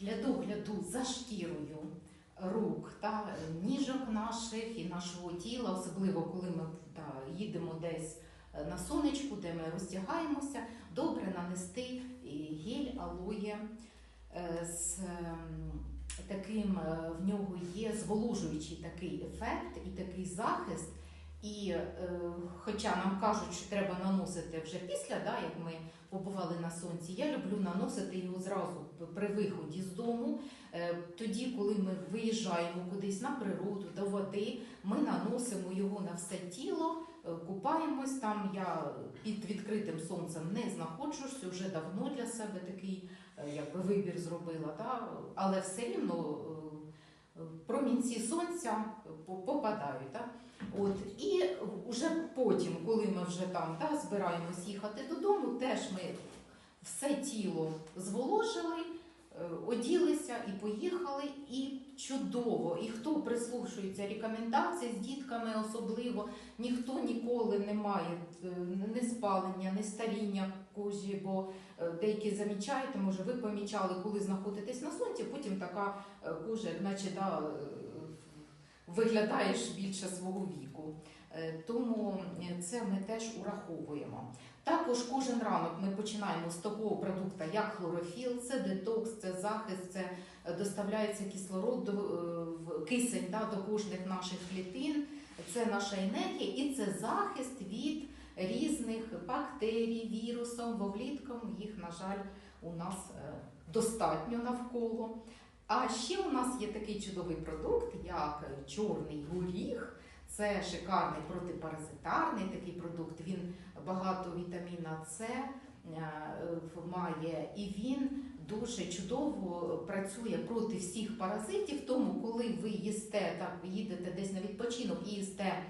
для догляду за шкірою рук та ніжок наших і нашого тіла, особливо коли ми та, їдемо десь е, на сонечку, де ми роздягаємося, добре нанести гель алоє е, з ем, таким е, в нього є зволожуючий такий ефект і такий захист. І е, хоча нам кажуть, що треба наносити вже після, да, як ми побували на сонці, я люблю наносити його зразу при виході з дому. Е, тоді, коли ми виїжджаємо кудись на природу, до води, ми наносимо його на все тіло, е, купаємось там. Я під відкритим сонцем не знаходжуся, вже давно для себе такий е, якби, вибір зробила, да? але все рівно е, промінці сонця попадають. Да? От, і вже потім, коли ми вже там да, збираємось їхати додому, теж ми все тіло зволожили, е, оділися і поїхали, і чудово. І хто прислушується рекомендацій з дітками особливо, ніхто ніколи не має е, ні спалення, ні старіння кожі, бо е, деякі замічаєте, може ви помічали, коли знаходитесь на сонці, потім така кожа, наче е, виглядаєш більше свого віку. Е, Тому е, це ми теж ураховуємо. Також кожен ранок ми починаємо з такого продукту, як хлорофіл, це детокс, це захист, це е, доставляється кислород до кисень да, до кожних наших клітин. Це наша енергія і це захист від різних бактерій, вірусів, бо влітком їх, на жаль, у нас достатньо навколо. А ще у нас є такий чудовий продукт, як чорний горіх. Це шикарний протипаразитарний такий продукт. Він багато вітаміна С е, має, і він дуже чудово працює проти всіх паразитів. Тому, коли ви їсте так, їдете десь на відпочинок і їсте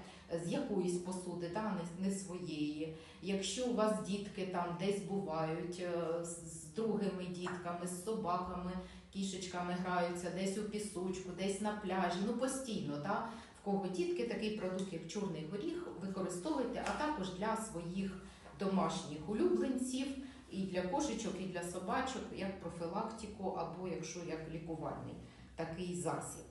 з якоїсь посуди, та не, не своєї. Якщо у вас дітки там десь бувають е, з другими дітками, з собаками, кішечками граються, десь у пісочку, десь на пляжі, ну постійно, та, в кого дітки, такий продукт, як чорний горіх, використовуйте, а також для своїх домашніх улюбленців, і для кошечок, і для собачок, як профілактику, або якщо як лікувальний такий засіб.